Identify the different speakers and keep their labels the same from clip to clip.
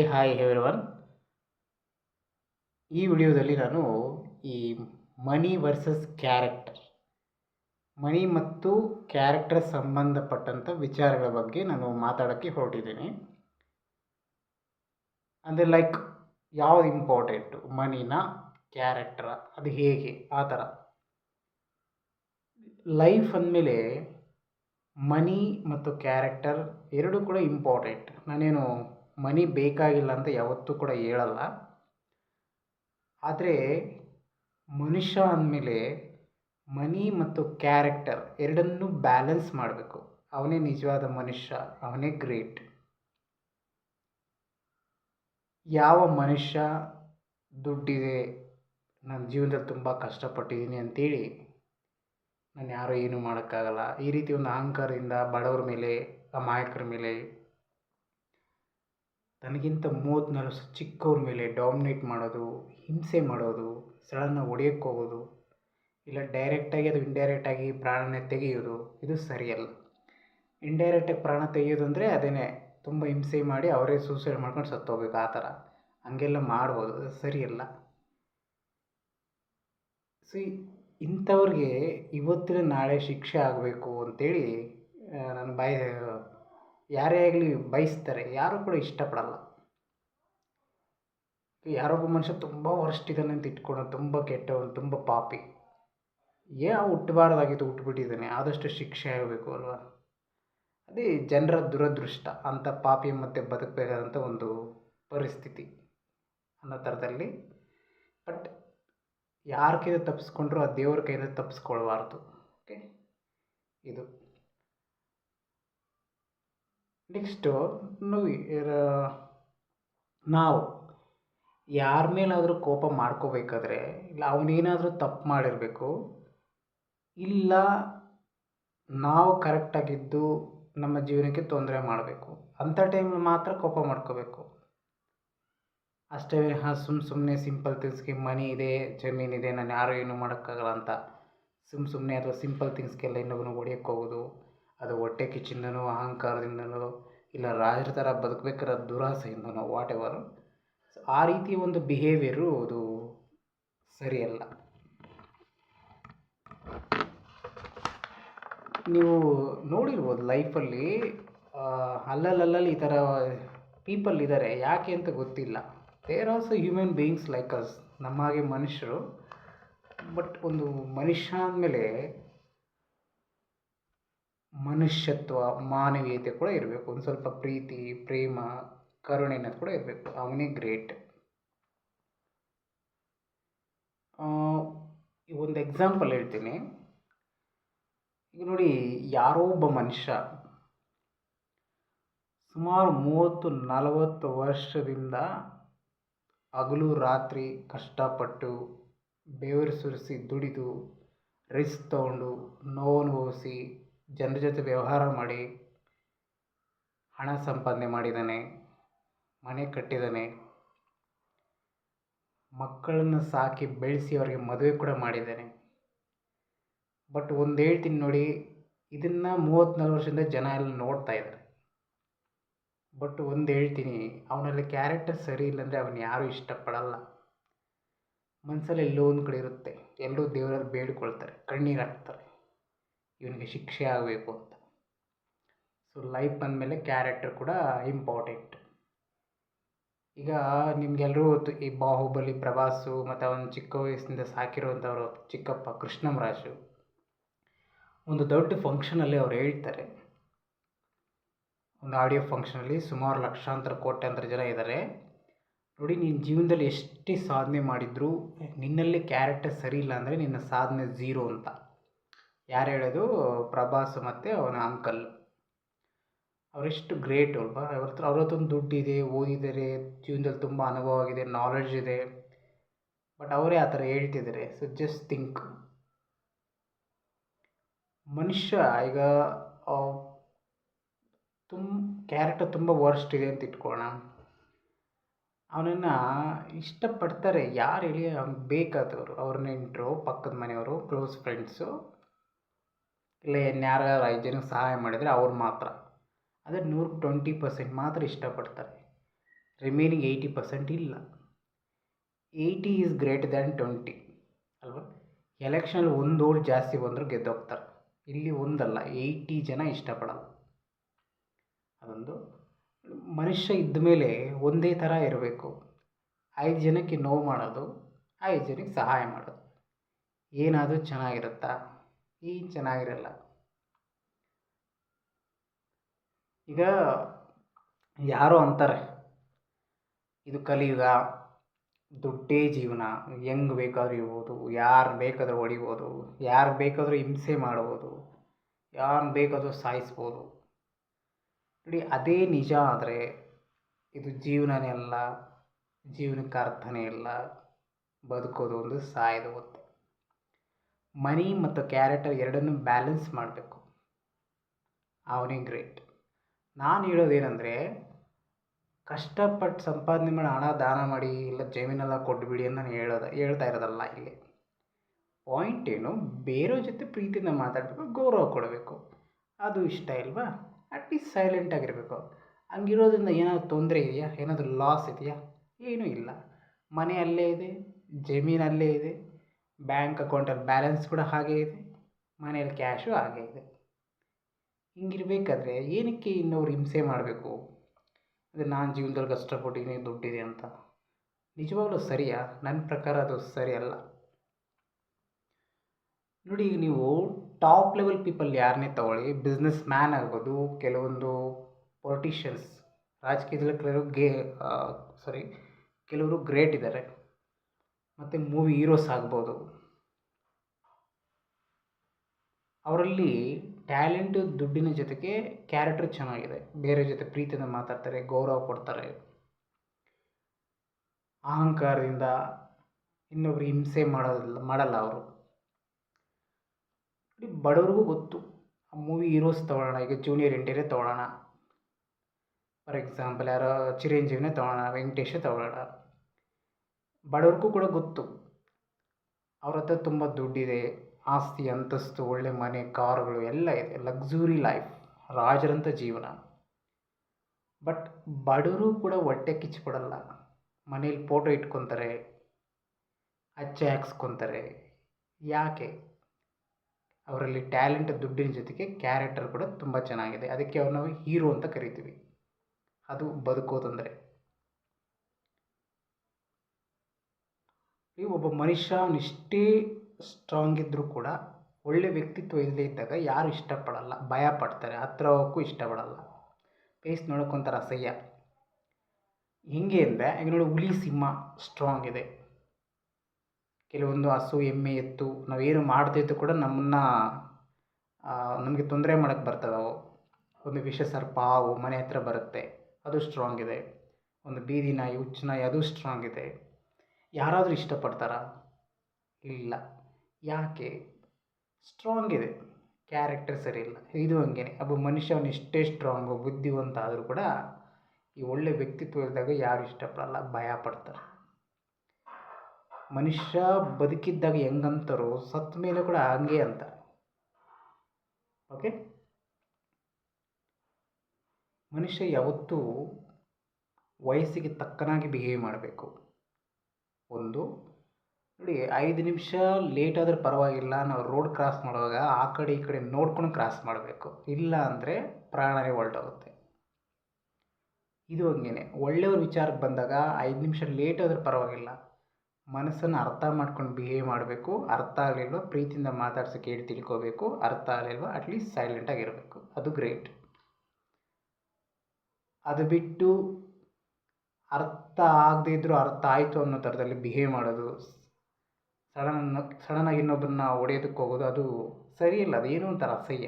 Speaker 1: ಏ hi everyone ಈ ವಿಡಿಯೋದಲ್ಲಿ ನಾನು ಈ ಮನಿ ವರ್ಸಸ್ ಕ್ಯಾರೆಕ್ಟರ್ ಮನಿ ಮತ್ತು ಕ್ಯಾರೆಕ್ಟರ್ ಸಂಬಂಧಪಟ್ಟಂಥ ವಿಚಾರಗಳ ಬಗ್ಗೆ ನಾನು ಮಾತಾಡೋಕ್ಕೆ ಹೊರಟಿದ್ದೀನಿ. ಅಂದರೆ ಲೈಕ್ ಯಾವ ಇಂಪಾರ್ಟೆಂಟು ಮನಿನ ಕ್ಯಾರೆಕ್ಟರ ಅದು ಹೇಗೆ, ಆ ಥರ. ಲೈಫ್ ಅಂದಮೇಲೆ ಮನಿ ಮತ್ತು ಕ್ಯಾರೆಕ್ಟರ್ ಎರಡೂ ಕೂಡ ಇಂಪಾರ್ಟೆಂಟ್ ನಾನೇನು ಮನಿ ಬೇಕಾಗಿಲ್ಲ ಅಂತ ಯಾವತ್ತೂ ಕೂಡ ಹೇಳಲ್ಲ. ಆದರೆ ಮನುಷ್ಯ ಅಂದಮೇಲೆ ಮನಿ ಮತ್ತು ಕ್ಯಾರೆಕ್ಟರ್ ಎರಡನ್ನೂ ಬ್ಯಾಲೆನ್ಸ್ ಮಾಡಬೇಕು. ಅವನೇ ನಿಜವಾದ ಮನುಷ್ಯ, ಅವನೇ ಗ್ರೇಟ್. ಯಾವ ಮನುಷ್ಯ ದುಡ್ಡಿದೆ ನನ್ನ ಜೀವನದಲ್ಲಿ ತುಂಬ ಕಷ್ಟಪಟ್ಟಿದ್ದೀನಿ ಅಂತೇಳಿ ನಾನು ಯಾರೂ ಏನೂ ಮಾಡೋಕ್ಕಾಗಲ್ಲ. ಈ ರೀತಿ ಒಂದು ಅಹಂಕಾರದಿಂದ ಬಡವ್ರ ಮೇಲೆ, ಅಮಾಯಕರ ಮೇಲೆ ತನಗಿಂತ ಮೂವತ್ತು ನಲವತ್ತು ಚಿಕ್ಕವ್ರ ಮೇಲೆ ಡಾಮಿನೇಟ್ ಮಾಡೋದು, ಹಿಂಸೆ ಮಾಡೋದು ಸಡನ್ನ ಒಡೆಯಕ್ಕೆ ಹೋಗೋದು, ಇಲ್ಲ ಡೈರೆಕ್ಟಾಗಿ ಅದು ಇಂಡೈರೆಕ್ಟಾಗಿ ಪ್ರಾಣನೇ ತೆಗೆಯೋದು, ಇದು ಸರಿಯಲ್ಲ. ಇಂಡೈರೆಕ್ಟಾಗಿ ಪ್ರಾಣ ತೆಗೆಯೋದು ಅಂದರೆ ಅದೇನೇ ತುಂಬ ಹಿಂಸೆ ಮಾಡಿ ಅವರೇ ಸೂಸೈಡ್ ಮಾಡ್ಕೊಂಡು ಸತ್ತೋಗ್ಬೇಕು ಆ ಥರ. ಹಂಗೆಲ್ಲ ಮಾಡ್ಬೋದು, ಅದು ಸರಿಯಲ್ಲ. ಸೊ ಇಂಥವ್ರಿಗೆ ಇವತ್ತಿನ ನಾಳೆ ಶಿಕ್ಷೆ ಆಗಬೇಕು ಅಂತೇಳಿ ನಾನು ಬಯ ಯಾರೇ ಆಗಲಿ ಬಯಸ್ತಾರೆ, ಯಾರೂ ಕೂಡ ಇಷ್ಟಪಡಲ್ಲ. ಯಾರೊಬ್ಬ ಮನುಷ್ಯ ತುಂಬ ವರ್ಸ್ಟ್ ಇದ್ದಾನೆ ಅಂತ ಇಟ್ಕೊಂಡು ತುಂಬ ಕೆಟ್ಟವನು, ತುಂಬ ಪಾಪಿ. ಏ ಹುಟ್ಟಬಾರ್ದಾಗಿತ್ತು ಹುಟ್ಟುಬಿಟ್ಟಿದ್ದಾನೆ ಆದಷ್ಟು ಶಿಕ್ಷೆ ಆಗಬೇಕು ಅಲ್ವಾ? ಅದೇ ಜನರ ದುರದೃಷ್ಟ, ಅಂಥ ಪಾಪಿ ಮತ್ತೆ ಬದುಕಬೇಕಾದಂಥ ಒಂದು ಪರಿಸ್ಥಿತಿ ಅನ್ನೋ ಥರದಲ್ಲಿ. ಬಟ್ ಯಾರ ಕೈಯಿಂದ ತಪ್ಪಿಸ್ಕೊಂಡ್ರು ಆ ದೇವ್ರ ಕೈಯಿಂದ ತಪ್ಪಿಸ್ಕೊಳ್ಬಾರ್ದು ಓಕೆ ಇದು. ನೆಕ್ಸ್ಟು ನಾವು ಯಾರ ಮೇಲಾದರೂ ಕೋಪ ಮಾಡ್ಕೋಬೇಕಾದ್ರೆ, ಇಲ್ಲ ಅವನೇನಾದರೂ ತಪ್ಪು ಮಾಡಿರಬೇಕು, ಇಲ್ಲ ನಾವು ಕರೆಕ್ಟಾಗಿದ್ದು ನಮ್ಮ ಜೀವನಕ್ಕೆ ತೊಂದರೆ ಮಾಡಬೇಕು, ಅಂಥ ಟೈಮಲ್ಲಿ ಮಾತ್ರ ಕೋಪ ಮಾಡ್ಕೋಬೇಕು. ಅಷ್ಟೇ ಹಾಂ ಸುಮ್ಮ ಸುಮ್ಮನೆ ಸಿಂಪಲ್ ಥಿಂಗ್ಸ್ಗೆ ಮನಿ ಇದೆ ಜಮೀನಿದೆ ನಾನು ಯಾರೂ ಏನೂ ಮಾಡೋಕ್ಕಾಗಲ್ಲ ಅಂತ ಸುಮ್ಮ ಸುಮ್ಮನೆ ಅಥವಾ ಸಿಂಪಲ್ ಥಿಂಗ್ಸ್ಗೆಲ್ಲ ಇನ್ನೊಬ್ಬನ ಹೊಡಿಯೋಕ್ಕೆ ಹೋಗೋದು. ಅದು ಹೊಟ್ಟೆ ಕಿಚ್ಚಿಂದನೋ, ಅಹಂಕಾರದಿಂದನೋ, ಇಲ್ಲ ರಾಜರ ಥರ ಬದುಕಬೇಕಾದ ದುರಾಸೆಯಿಂದನೋ ವಾಟ್ ಎವರ್ ಆ ರೀತಿ ಒಂದು ಬಿಹೇವಿಯರು ಅದು ಸರಿಯಲ್ಲ. ನೀವು ನೋಡಿರ್ಬೋದು ಲೈಫಲ್ಲಿ ಅಲ್ಲಲ್ಲಲ್ಲಿ ಈ ಥರ ಪೀಪಲ್ ಇದ್ದಾರೆ ಯಾಕೆ ಅಂತ ಗೊತ್ತಿಲ್ಲ. There also human beings like us ನಮ್ಮ ಹಾಗೆ ಮನುಷ್ಯರು. ಬಟ್ ಒಂದು ಮನುಷ್ಯ ಅಂದಮೇಲೆ ಮನುಷ್ಯತ್ವ, ಮಾನವೀಯತೆ ಕೂಡ ಇರಬೇಕು. ಒಂದು ಸ್ವಲ್ಪ ಪ್ರೀತಿ, ಪ್ರೇಮ, ಕರುಣೆ ಅನ್ನೋದು ಕೂಡ ಇರಬೇಕು. ಅವನೇ ಗ್ರೇಟ್ ಒಂದು ಎಕ್ಸಾಂಪಲ್ ಹೇಳ್ತೀನಿ. ಈಗ ನೋಡಿ, ಯಾರೋ ಒಬ್ಬ ಮನುಷ್ಯ ಸುಮಾರು ಮೂವತ್ತು, ನಲವತ್ತು ವರ್ಷದಿಂದ ಹಗಲು, ರಾತ್ರಿ ಕಷ್ಟಪಟ್ಟು ಬೆವರು ಸುರಿಸಿ ದುಡಿದು, ರಿಸ್ಕ್ ತಗೊಂಡು ನೋವು ಅನುಭವಿಸಿ ಜನರ ಜೊತೆ ವ್ಯವಹಾರ ಮಾಡಿ, ಹಣ ಸಂಪಾದನೆ ಮಾಡಿದ್ದಾನೆ ಮನೆ ಕಟ್ಟಿದ್ದಾನೆ ಮಕ್ಕಳನ್ನು ಸಾಕಿ ಬೆಳೆಸಿ ಅವರಿಗೆ ಮದುವೆ ಕೂಡ ಮಾಡಿದ್ದಾನೆ ಬಟ್ ಒಂದು ಹೇಳ್ತೀನಿ ನೋಡಿ, ಇದನ್ನು ಮೂವತ್ತ್ನಾಲ್ಕು ವರ್ಷದಿಂದ ಜನ ಎಲ್ಲ ನೋಡ್ತಾ ಇದ್ದಾರೆ. ಬಟ್ ಒಂದು ಹೇಳ್ತೀನಿ, ಅವನಲ್ಲಿ ಕ್ಯಾರೆಕ್ಟರ್ ಸರಿ ಇಲ್ಲಾಂದರೆ ಅವನು ಯಾರೂ ಇಷ್ಟಪಡಲ್ಲ. ಮನಸ್ಸಲ್ಲಿ ಎಲ್ಲೋ ಒಂದು ಕಡೆ ಇರುತ್ತೆ. ಎಲ್ಲರೂ ದೇವರಲ್ಲಿ ಬೇಡ್ಕೊಳ್ತಾರೆ, ಕಣ್ಣೀರು ಹಾಕ್ತಾರೆ. ಇವನಿಗೆ ಶಿಕ್ಷೆ ಆಗಬೇಕು ಅಂತ. ಸೊ ಲೈಫ್ ಅಂದಮೇಲೆ ಕ್ಯಾರೆಕ್ಟರ್ ಕೂಡ ಇಂಪಾರ್ಟೆಂಟ್ ಈಗ ನಿಮಗೆಲ್ಲರೂ ಗೊತ್ತು, ಈ ಬಾಹುಬಲಿ ಪ್ರಭಾಸು ಮತ್ತು ಅವನ ಚಿಕ್ಕ ವಯಸ್ಸಿನಿಂದ ಸಾಕಿರುವಂಥವ್ರು ಚಿಕ್ಕಪ್ಪ ಕೃಷ್ಣಮರಾಜು ಒಂದು ದೊಡ್ಡ ಫಂಕ್ಷನಲ್ಲಿ ಅವ್ರು ಹೇಳ್ತಾರೆ. ಒಂದು ಆಡಿಯೋ ಫಂಕ್ಷನಲ್ಲಿ ಸುಮಾರು ಲಕ್ಷಾಂತರ ಕೋಟ್ಯಾಂತರ ಜನ ಇದ್ದಾರೆ. ನೋಡಿ, ನೀನು ಜೀವನದಲ್ಲಿ ಎಷ್ಟೇ ಸಾಧನೆ ಮಾಡಿದರೂ, ನಿನ್ನಲ್ಲಿ ಕ್ಯಾರೆಕ್ಟರ್ ಸರಿ ಇಲ್ಲ ಅಂದರೆ ನಿನ್ನ ಸಾಧನೆ ಝೀರೋ ಅಂತ. ಯಾರು ಹೇಳೋದು? ಪ್ರಭಾಸ್ ಮತ್ತು ಅವನ ಅಂಕಲ್ ಅವರೆಷ್ಟು ಗ್ರೇಟ್ ಅಲ್ವಾ? ಅವ್ರ ಹತ್ರ ಅವ್ರ ಹತ್ರ ಒಂದು ದುಡ್ಡಿದೆ ಓದಿದ್ದಾರೆ ಜೀವನದಲ್ಲಿ ತುಂಬ ಅನುಭವ ಆಗಿದೆ ನಾಲೆಡ್ಜ್ ಇದೆ. ಬಟ್ ಅವರೇ ಆ ಥರ ಹೇಳ್ತಿದ್ದಾರೆ ಸೊ ಜಸ್ಟ್ ಥಿಂಕ್ ಮನುಷ್ಯ ಈಗ ತುಂಬ ಕ್ಯಾರೆಕ್ಟರ್ ತುಂಬ ವರ್ಸ್ಟ್ ಇದೆ ಅಂತ ಇಟ್ಕೊಳ್ಳೋಣ ಅವನನ್ನು ಇಷ್ಟಪಡ್ತಾರೆ ಯಾರು ಹೇಳಿ? ಅವ್ನಿಗೆ ಬೇಕಾದವರು. ಅವ್ರ ನೆಂಟರು ಪಕ್ಕದ ಮನೆಯವರು ಕ್ಲೋಸ್ ಫ್ರೆಂಡ್ಸು ಇಲ್ಲ ಇನ್ಯಾರ ಜನಕ್ಕೆ ಸಹಾಯ ಮಾಡಿದರೆ ಅವ್ರು ಮಾತ್ರ. ಆದರೆ ನೂರು ಟ್ವೆಂಟಿ ಪರ್ಸೆಂಟ್ ಮಾತ್ರ ಇಷ್ಟಪಡ್ತಾರೆ. ರಿಮೈನಿಂಗ್ ಏಯ್ಟಿ ಪರ್ಸೆಂಟ್ ಇಲ್ಲ. Eighty is greater than twenty. ಅಲ್ವಾ? ಎಲೆಕ್ಷನಲ್ಲಿ ಒಂದು ಓಲ್ಡ್ ಜಾಸ್ತಿ ಬಂದರೂ ಗೆದ್ದೋಗ್ತಾರೆ. ಇಲ್ಲಿ ಒಂದಲ್ಲ, ಏಯ್ಟಿ ಜನ ಇಷ್ಟಪಡಲ್ಲ. ಅದೊಂದು ಮನುಷ್ಯ ಇದ್ದ ಮೇಲೆ ಒಂದೇ ಥರ ಇರಬೇಕು. ಐದು ಜನಕ್ಕೆ ನೋವು ಮಾಡೋದು, ಐದು ಜನಕ್ಕೆ ಸಹಾಯ ಮಾಡೋದು. ಏನಾದರೂ ಚೆನ್ನಾಗಿರುತ್ತಾ? ಏನು ಚೆನ್ನಾಗಿರಲ್ಲ. ಈಗ ಯಾರೋ ಅಂತಾರೆ, ಇದು ಕಲಿಯುಗ, ದುಡ್ಡೇ ಜೀವನ, ಹೆಂಗೆ ಬೇಕಾದ್ರೂ ಇರ್ಬೋದು, ಯಾರು ಬೇಕಾದರೂ ಹೊಡಿಬೋದು, ಯಾರು ಬೇಕಾದರೂ ಹಿಂಸೆ ಮಾಡ್ಬೋದು, ಯಾರು ಬೇಕಾದರೂ ಸಾಯಿಸ್ಬೋದು. ನೋಡಿ, ಅದೇ ನಿಜ ಆದರೆ ಇದು ಜೀವನನೇ ಅಲ್ಲ, ಜೀವನಕ್ಕೆ ಅರ್ಥನೇ ಇಲ್ಲ, ಬದುಕೋದು ಒಂದು ಸಾಯೋದು ಒಂದು ಮನಿ ಮತ್ತು ಕ್ಯಾರೆಕ್ಟರ್ ಎರಡನ್ನೂ ಬ್ಯಾಲೆನ್ಸ್ ಮಾಡಬೇಕು. ಅವನೇ ಗ್ರೇಟ್ ನಾನು ಹೇಳೋದೇನೆಂದರೆ ಕಷ್ಟಪಟ್ಟು ಸಂಪಾದನೆ ಮಾಡಿ ಹಣ ದಾನ ಮಾಡಿ ಇಲ್ಲ ಜಮೀನೆಲ್ಲ ಕೊಟ್ಬಿಡಿ ಅಂತ ನಾನು ಹೇಳೋದು, ಹೇಳ್ತಾ ಇರೋದಲ್ಲ ಇಲ್ಲಿ. ಪಾಯಿಂಟ್ ಏನು ಬೇರೆಯವ್ರ ಜೊತೆ ಪ್ರೀತಿಯಿಂದ ಮಾತಾಡಬೇಕು, ಗೌರವ ಕೊಡಬೇಕು. ಅದು ಇಷ್ಟ ಇಲ್ವಾ? ಅಟ್ಲೀಸ್ಟ್ ಸೈಲೆಂಟಾಗಿರಬೇಕು ಹಂಗಿರೋದ್ರಿಂದ ಏನಾದರೂ ತೊಂದರೆ ಇದೆಯಾ? ಏನಾದರೂ ಲಾಸ್ ಇದೆಯಾ? ಏನೂ ಇಲ್ಲ. ಮನೆ ಅಲ್ಲೇ ಇದೆ ಜಮೀನು ಅಲ್ಲೇ ಇದೆ ಬ್ಯಾಂಕ್ ಅಕೌಂಟಲ್ಲಿ ಬ್ಯಾಲೆನ್ಸ್ ಕೂಡ ಹಾಗೇ ಇದೆ ಮನೇಲಿ ಕ್ಯಾಶು ಹಾಗೇ ಇದೆ. ಹಿಂಗಿರ್ಬೇಕಾದ್ರೆ ಏನಕ್ಕೆ ಇನ್ನೊಬ್ರು ಹಿಂಸೆ ಮಾಡಬೇಕು? ಅಂದರೆ ನಾನು ಜೀವನದಲ್ಲಿ ಕಷ್ಟಪಟ್ಟಿದ್ದೀನಿ, ದುಡ್ಡಿದೆ ಅಂತ. ನಿಜವಾಗ್ಲೂ ಸರಿಯಾ? ನನ್ನ ಪ್ರಕಾರ ಅದು ಸರಿಯಲ್ಲ. ನೋಡಿ, ಈಗ ನೀವು ಟಾಪ್ ಲೆವೆಲ್ ಪೀಪಲ್ ಯಾರನ್ನೇ ತಗೊಳ್ಳಿ, ಬಿಸ್ನೆಸ್ ಮ್ಯಾನ್ ಆಗ್ಬೋದು, ಕೆಲವೊಂದು ಪೊಲಿಟಿಷಿಯನ್ಸ್, ರಾಜಕೀಯದಲ್ಲಿ ಕೆಲವರು ಗೇ ಸಾರಿ ಕೆಲವರು ಗ್ರೇಟ್ ಇದ್ದಾರೆ. ಮತ್ತು ಮೂವಿ ಹೀರೋಸ್ ಆಗ್ಬೋದು. ಅವರಲ್ಲಿ ಟ್ಯಾಲೆಂಟು ದುಡ್ಡಿನ ಜೊತೆಗೆ ಕ್ಯಾರೆಕ್ಟ್ರ್ ಚೆನ್ನಾಗಿದೆ. ಬೇರೆ ಜೊತೆ ಪ್ರೀತಿಯಿಂದ ಮಾತಾಡ್ತಾರೆ, ಗೌರವ ಕೊಡ್ತಾರೆ. ಅಹಂಕಾರದಿಂದ ಇನ್ನೊಬ್ರು ಹಿಂಸೆ ಮಾಡೋದಿಲ್ಲ ಮಾಡಲ್ಲ ಅವರು. ಬಡವ್ರಿಗೂ ಗೊತ್ತು, ಆ ಮೂವಿ ಹೀರೋಸ್ ತೊಗೊಳ್ಳೋಣ, ಈಗ ಜೂನಿಯರ್ ಎನ್ ಟಿ ಆರೇ ತೊಗೊಳ್ಳೋಣ. ಫಾರ್ ಎಕ್ಸಾಂಪಲ್, ಯಾರೋ ಚಿರಂಜೀವಿನೇ ತೊಗೊಳ್ಳೋಣ, ವೆಂಕಟೇಶೇ ತೊಗೊಳ್ಳೋಣ. ಬಡವ್ರಿಗೂ ಕೂಡ ಗೊತ್ತು. ಅವ್ರ ಹತ್ರ ತುಂಬ ದುಡ್ಡಿದೆ, ಆಸ್ತಿ, ಅಂತಸ್ತು, ಒಳ್ಳೆ ಮನೆ, ಕಾರುಗಳು, ಎಲ್ಲ ಇದೆ. ಲಕ್ಸುರಿ ಲೈಫ್ ರಾಜರಂಥ ಜೀವನ. ಬಟ್ ಬಡವರು ಕೂಡ ಹೊಟ್ಟೆ ಕಿಚ್ಚಿಬಿಡಲ್ಲ ಮನೇಲಿ ಫೋಟೋ ಇಟ್ಕೊತಾರೆ, ಅಚ್ಚೆ ಹಾಕ್ಸ್ಕೊತಾರೆ. ಯಾಕೆ? ಅವರಲ್ಲಿ ಟ್ಯಾಲೆಂಟ್ ದುಡ್ಡಿನ ಜೊತೆಗೆ ಕ್ಯಾರೆಕ್ಟರ್ ಕೂಡ ತುಂಬ ಚೆನ್ನಾಗಿದೆ. ಅದಕ್ಕೆ ಅವ್ರು ನಾವು ಹೀರೋ ಅಂತ ಕರಿತೀವಿ. ಅದು ಬದುಕೋದಂದರೆ ಈ ಒಬ್ಬ ಮನುಷ್ಯ ಅವನಿಷ್ಟೇ ಸ್ಟ್ರಾಂಗ್ ಇದ್ದರೂ ಕೂಡ ಒಳ್ಳೆ ವ್ಯಕ್ತಿತ್ವ ಇಲ್ಲದೇ ಇದ್ದಾಗ ಯಾರು ಇಷ್ಟಪಡಲ್ಲ, ಭಯ ಪಡ್ತಾರೆ ಹತ್ರ ಹೋಗೋಕ್ಕೂ ಇಷ್ಟಪಡಲ್ಲ ಫೇಸ್ ನೋಡೋಕ್ಕೊಂಥರ ಅಸಹ್ಯ. ಹೆಂಗೆ ಅಂದರೆ, ಈಗ ನೋಡಿ ಹುಲಿ ಸಿಂಹ ಸ್ಟ್ರಾಂಗ್ ಇದೆ. ಕೆಲವೊಂದು ಹಸು, ಎಮ್ಮೆ, ಎತ್ತು ನಾವೇನು ಮಾಡ್ತಿದ್ದು ಕೂಡ ನಮ್ಮನ್ನು ನಮಗೆ ತೊಂದರೆ ಮಾಡೋಕ್ಕೆ ಬರ್ತವೆ ಅವು. ಒಂದು ವಿಷ ಸರ್ಪ ಹಾವು ಮನೆ ಹತ್ರ ಬರುತ್ತೆ, ಅದು ಸ್ಟ್ರಾಂಗ್ ಇದೆ. ಒಂದು ಬೀದಿ ನಾಯಿ ಹುಚ್ಚು ನಾಯಿ ಅದು ಸ್ಟ್ರಾಂಗ್ ಇದೆ. ಯಾರಾದರೂ ಇಷ್ಟಪಡ್ತಾರಾ? ಇಲ್ಲ. ಯಾಕೆ? ಸ್ಟ್ರಾಂಗ್ ಇದೆ. ಕ್ಯಾರೆಕ್ಟರ್ ಸರಿ ಇಲ್ಲ. ಇದು ಹಂಗೇನೆ ಒಬ್ಬ ಮನುಷ್ಯ ಅವನು ಎಷ್ಟೇ ಸ್ಟ್ರಾಂಗು ಬುದ್ಧಿವಂತ ಆದರೂ ಕೂಡ ಈ ಒಳ್ಳೆ ವ್ಯಕ್ತಿತ್ವ ಇದ್ದಾಗ ಯಾರು ಇಷ್ಟಪಡಲ್ಲ, ಭಯ ಪಡ್ತಾರೆ. ಮನುಷ್ಯ ಬದುಕಿದ್ದಾಗ ಹೆಂಗಂತಾರೋ ಸತ್ತ ಮೇಲೆ ಕೂಡ ಹಂಗೆ ಅಂತ. ಓಕೆ ಮನುಷ್ಯ ಯಾವತ್ತೂ ವಯಸ್ಸಿಗೆ ತಕ್ಕನಾಗಿ ಬಿಹೇವ್ ಮಾಡಬೇಕು. ಒಂದು. ನೋಡಿ, ಐದು ನಿಮಿಷ ಲೇಟ್ ಆದರೆ ಪರವಾಗಿಲ್ಲ, ನಾವು ರೋಡ್ ಕ್ರಾಸ್ ಮಾಡುವಾಗ ಆ ಕಡೆ ಈ ಕಡೆ ನೋಡ್ಕೊಂಡು ಕ್ರಾಸ್ ಮಾಡಬೇಕು. ಇಲ್ಲ ಅಂದರೆ ಪ್ರಾಣವೇ ಹೊರಟೋಗುತ್ತೆ. ಇದು ಹಂಗೇನೆ. ಒಳ್ಳೆಯವ್ರ ವಿಚಾರಕ್ಕೆ ಬಂದಾಗ ಐದು ನಿಮಿಷ ಲೇಟ್ ಆದರೆ ಪರವಾಗಿಲ್ಲ. ಮನಸ್ಸನ್ನು ಅರ್ಥ ಮಾಡ್ಕೊಂಡು ಬಿಹೇವ್ ಮಾಡಬೇಕು. ಅರ್ಥ ಆಗಲಿಲ್ವ? ಪ್ರೀತಿಯಿಂದ ಮಾತಾಡ್ಸೋಕ್ಕೆ ಕೇಳಿ ತಿಳ್ಕೋಬೇಕು. ಅರ್ಥ ಆಗಲಿಲ್ವ? ಅಟ್ಲೀಸ್ಟ್ ಸೈಲೆಂಟಾಗಿರಬೇಕು ಅದು ಗ್ರೇಟ್ ಅದು ಬಿಟ್ಟು ಅರ್ಥ ಆಗದೇ ಇದ್ದರೂ ಅರ್ಥ ಆಯಿತು ಅನ್ನೋ ಥರದಲ್ಲಿ ಬಿಹೇವ್ ಮಾಡೋದು ಸಡನ್ ಸಡನ್ನಾಗಿ ಇನ್ನೊಬ್ಬರನ್ನ ಹೊಡೆಯೋದಕ್ಕೆ ಹೋಗೋದು, ಅದು ಸರಿಯಿಲ್ಲ ಏನೋ ಒಂಥರ ಅಸಹ್ಯ.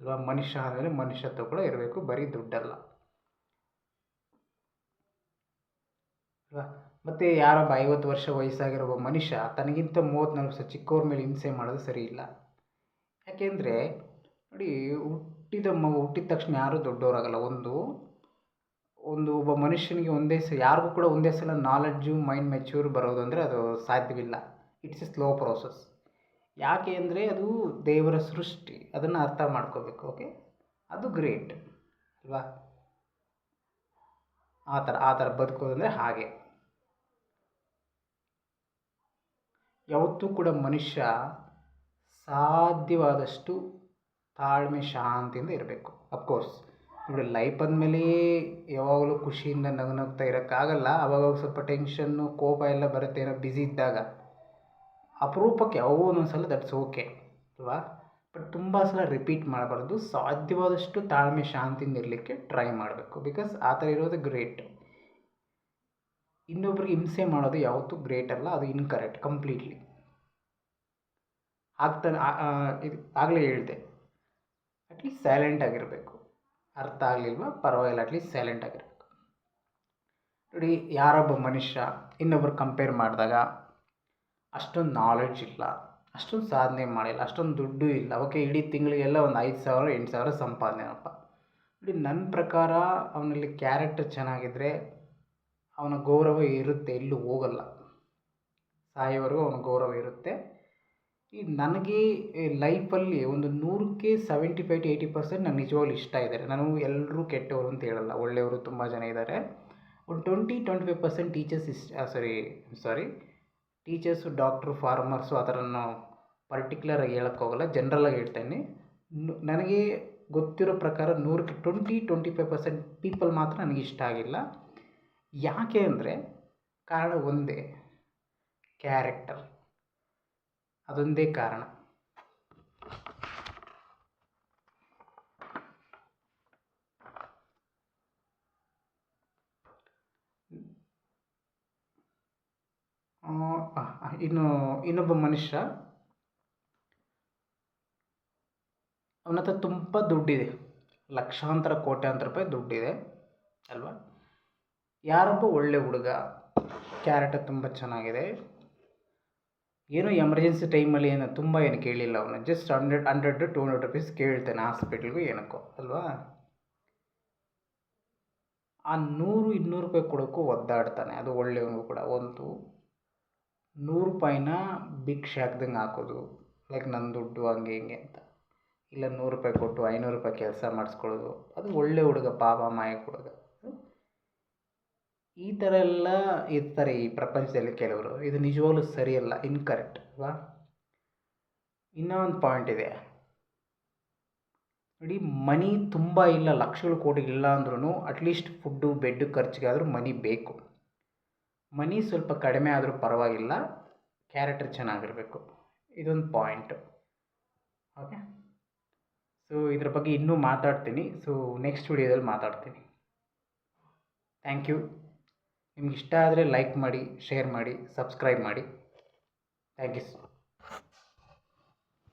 Speaker 1: ಅಲ್ವಾ? ಮನುಷ್ಯ ಆದಮೇಲೆ ಮನುಷ್ಯತ್ವ ಕೂಡ ಇರಬೇಕು, ಬರೀ ದುಡ್ಡಲ್ಲ. ಅಲ್ವಾ? ಮತ್ತು ಯಾರೊಬ್ಬ ಐವತ್ತು ವರ್ಷ ವಯಸ್ಸಾಗಿರೋ ಮನುಷ್ಯ, ತನಗಿಂತ ಮೂವತ್ತು ನಲ್ವತ್ತು ವರ್ಷ ಚಿಕ್ಕವ್ರ ಮೇಲೆ ಹಿಂಸೆ ಮಾಡೋದು ಸರಿ ಇಲ್ಲ. ಯಾಕೆಂದರೆ, ನೋಡಿ, ಹುಟ್ಟಿದ ಮಗು ಹುಟ್ಟಿದ ತಕ್ಷಣ ಯಾರೂ ದೊಡ್ಡವರಾಗಲ್ಲ. ಒಂದು ಒಂದು ಒಬ್ಬ ಮನುಷ್ಯನಿಗೆ ಒಂದೇ ಸಲ ಯಾರಿಗೂ ಕೂಡ ಒಂದೇ ಸಲ ನಾಲೆಡ್ಜು ಮೈಂಡ್ ಮೆಚ್ಯೂರ್ ಬರೋದು ಅಂದರೆ ಅದು ಸಾಧ್ಯವಿಲ್ಲ. ಇಟ್ಸ್ ಎ ಸ್ಲೋ ಪ್ರೋಸೆಸ್ ಯಾಕೆ ಅಂದರೆ ಅದು ದೇವರ ಸೃಷ್ಟಿ. ಅದನ್ನು ಅರ್ಥ ಮಾಡ್ಕೋಬೇಕು ಓಕೆ ಅದು ಗ್ರೇಟ್ ಅಲ್ವಾ? ಆ ಥರ ಆ ಥರ ಬದುಕೋದಂದರೆ ಹಾಗೆ. ಯಾವತ್ತೂ ಕೂಡ ಮನುಷ್ಯ ಸಾಧ್ಯವಾದಷ್ಟು ತಾಳ್ಮೆ, ಶಾಂತಿಯಿಂದ ಇರಬೇಕು ಅಫ್ಕೋರ್ಸ್ ನೋಡಿ ಲೈಫ್ ಅಂದಮೇಲೆ ಯಾವಾಗಲೂ ಖುಷಿಯಿಂದ ನಗು ನಗ್ತಾ ಇರೋಕ್ಕಾಗಲ್ಲ. ಅವಾಗವಾಗ ಸ್ವಲ್ಪ ಟೆನ್ಷನ್ನು ಕೋಪ ಎಲ್ಲ ಬರುತ್ತೆ ಏನೋ ಬ್ಯುಸಿ ಇದ್ದಾಗ. ಅಪರೂಪಕ್ಕೆ ಯಾವಾಗೋ ಒಂದೊಂದು ಸಲ ದಟ್ಸ್ ಓಕೆ ಅಲ್ವಾ? ಬಟ್ ತುಂಬ ಸಲ ರಿಪೀಟ್ ಮಾಡಬಾರ್ದು. ಸಾಧ್ಯವಾದಷ್ಟು ತಾಳ್ಮೆ, ಶಾಂತಿಯಿಂದ ಇರಲಿಕ್ಕೆ ಟ್ರೈ ಮಾಡಬೇಕು. ಬಿಕಾಸ್ ಆ ಥರ ಇರೋದು ಗ್ರೇಟ್ ಇನ್ನೊಬ್ರಿಗೆ ಹಿಂಸೆ ಮಾಡೋದು ಯಾವತ್ತೂ ಗ್ರೇಟ್ ಅಲ್ಲ. ಅದು ಇನ್ಕರೆಕ್ಟ್ ಕಂಪ್ಲೀಟ್ಲಿ ಆಗ್ತಾನೆ ಇದು ಆಗಲೇ ಹೇಳಿದೆ. ಅಟ್ಲೀಸ್ಟ್ ಸೈಲೆಂಟ್ ಆಗಿರಬೇಕು. ಅರ್ಥ ಆಗಲಿಲ್ವಾ? ಪರವಾಗಿಲ್ಲ ಅಟ್ಲೀಸ್ಟ್ ಸೈಲೆಂಟ್ ಆಗಿರಬೇಕು. ನೋಡಿ, ಯಾರೊಬ್ಬ ಮನುಷ್ಯ ಇನ್ನೊಬ್ರು ಕಂಪೇರ್ ಮಾಡಿದಾಗ ಅಷ್ಟೊಂದು ನಾಲೆಡ್ಜ್ ಇಲ್ಲ, ಅಷ್ಟೊಂದು ಸಾಧನೆ ಮಾಡಿಲ್ಲ, ಅಷ್ಟೊಂದು ದುಡ್ಡು ಇಲ್ಲ. ಓಕೆ ಇಡೀ ತಿಂಗಳಿಗೆಲ್ಲ ಒಂದು ಐದು ಸಾವಿರ, ಎಂಟು ಸಾವಿರ ಸಂಪಾದನೆನಪ್ಪ ನೋಡಿ ನನ್ನ ಪ್ರಕಾರ ಅವನಲ್ಲಿ ಕ್ಯಾರೆಕ್ಟರ್ ಚೆನ್ನಾಗಿದ್ದರೆ ಅವನ ಗೌರವ ಇರುತ್ತೆ, ಎಲ್ಲೂ ಹೋಗಲ್ಲ. ಸಾಯೋವರೆಗೂ ಅವನ ಗೌರವ ಇರುತ್ತೆ. ಈ ನನಗೆ ಲೈಫಲ್ಲಿ ಒಂದು ನೂರಕ್ಕೆ seventy five to eighty percent ನನಗೆ ನಿಜವಾಗ್ಲೂ ಇಷ್ಟ ಇದ್ದಾರೆ. ನಾನು ಎಲ್ಲರೂ ಕೆಟ್ಟವರು ಅಂತ ಹೇಳಲ್ಲ, ಒಳ್ಳೆಯವರು ತುಂಬ ಜನ ಇದ್ದಾರೆ. ಒಂದು twenty twenty five percent teachers ಇಷ್ಟ sorry sorry, teachers, doctor, farmers ಆ ಥರ ನಾನು ಪರ್ಟಿಕ್ಯುಲರಾಗಿ ಹೇಳಕ್ಕೆ ಹೋಗಲ್ಲ ಜನ್ರಲಾಗಿ ಹೇಳ್ತೇನೆ ನನಗೆ ಗೊತ್ತಿರೋ ಪ್ರಕಾರ ನೂರಕ್ಕೆ twenty twenty five percent people ಮಾತ್ರ ನನಗೆ ಇಷ್ಟ ಆಗಿಲ್ಲ. ಯಾಕೆ ಅಂದರೆ, ಕಾರಣ ಒಂದೇ, ಕ್ಯಾರೆಕ್ಟರ್. ಅದೊಂದೇ ಕಾರಣ. ಇನ್ನು, ಇನ್ನೊಬ್ಬ ಮನುಷ್ಯ. ಅವನ ಹತ್ರ ತುಂಬ ದುಡ್ಡಿದೆ. ಲಕ್ಷಾಂತರ, ಕೋಟ್ಯಾಂತರ ರೂಪಾಯಿ ದುಡ್ಡಿದೆ, ಅಲ್ವಾ? ಯಾರೊಬ್ಬ ಒಳ್ಳೆ ಹುಡುಗ ಕ್ಯಾರೆಕ್ಟರ್ ತುಂಬ ಚೆನ್ನಾಗಿದೆ. ಏನೋ ಎಮರ್ಜೆನ್ಸಿ ಟೈಮಲ್ಲಿ ಏನು ತುಂಬ ಏನು ಕೇಳಿಲ್ಲ ಅವನು. Just hundred hundred two hundred rupees ಕೇಳ್ತಾನೆ ಹಾಸ್ಪಿಟ್ಲ್ಗೂ ಏನಕ್ಕೋ, ಅಲ್ವಾ? ಆ ನೂರು, ಇನ್ನೂರು ರೂಪಾಯಿ ಕೊಡೋಕ್ಕೂ ಒದ್ದಾಡ್ತಾನೆ. ಅದು ಒಳ್ಳೆಯವನು ಕೂಡ. ಒಂದು ನೂರು ರೂಪಾಯಿನ ಭಿಕ್ಷೆ ಹಾಕ್ದಂಗೆ ಹಾಕೋದು. ಲೈಕ್ ನನ್ನ ದುಡ್ಡು ಹಂಗೆ ಹಿಂಗೆ ಅಂತ. ಇಲ್ಲ ನೂರು ರೂಪಾಯಿ ಕೊಟ್ಟು ಐನೂರು ರೂಪಾಯಿ ಕೆಲಸ ಮಾಡಿಸ್ಕೊಳ್ಳೋದು. ಅದು ಒಳ್ಳೆ ಹುಡುಗ, ಪಾಪ ಮಾಯಕ್ಕೆ ಹುಡುಗ ಈ ಥರ ಎಲ್ಲ ಇರ್ತಾರೆ ಈ ಪ್ರಪಂಚದಲ್ಲಿ ಕೆಲವರು. ಇದು ನಿಜವಾಗ್ಲೂ ಸರಿಯಲ್ಲ ಇನ್ಕರೆಕ್ಟ್ ಅಲ್ವಾ? ಇನ್ನೂ ಒಂದು ಪಾಯಿಂಟ್ ಇದೆ. ನೋಡಿ ಮನಿ ತುಂಬ ಇಲ್ಲ, ಲಕ್ಷಗಳು ಕೋಟಿ ಇಲ್ಲ ಅಂದ್ರೂ ಅಟ್ಲೀಸ್ಟ್ ಫುಡ್ಡು ಬೆಡ್ ಖರ್ಚಿಗಾದರೂ ಮನಿ ಬೇಕು. ಮನಿ ಸ್ವಲ್ಪ ಕಡಿಮೆ ಆದರೂ ಪರವಾಗಿಲ್ಲ ಕ್ಯಾರೆಕ್ಟರ್ ಚೆನ್ನಾಗಿರಬೇಕು. ಇದೊಂದು ಪಾಯಿಂಟ್ ಓಕೆ ಸೊ ಇದ್ರ ಬಗ್ಗೆ ಇನ್ನೂ ಮಾತಾಡ್ತೀನಿ. ಸೊ ನೆಕ್ಸ್ಟ್ ವಿಡಿಯೋದಲ್ಲಿ ಮಾತಾಡ್ತೀನಿ. ಥ್ಯಾಂಕ್ ಯು ನಿಮ್ಗೆ ಇಷ್ಟ ಆದರೆ ಲೈಕ್ ಮಾಡಿ ಶೇರ್ ಮಾಡಿ ಸಬ್ಸ್ಕ್ರೈಬ್ ಮಾಡಿ. Thank you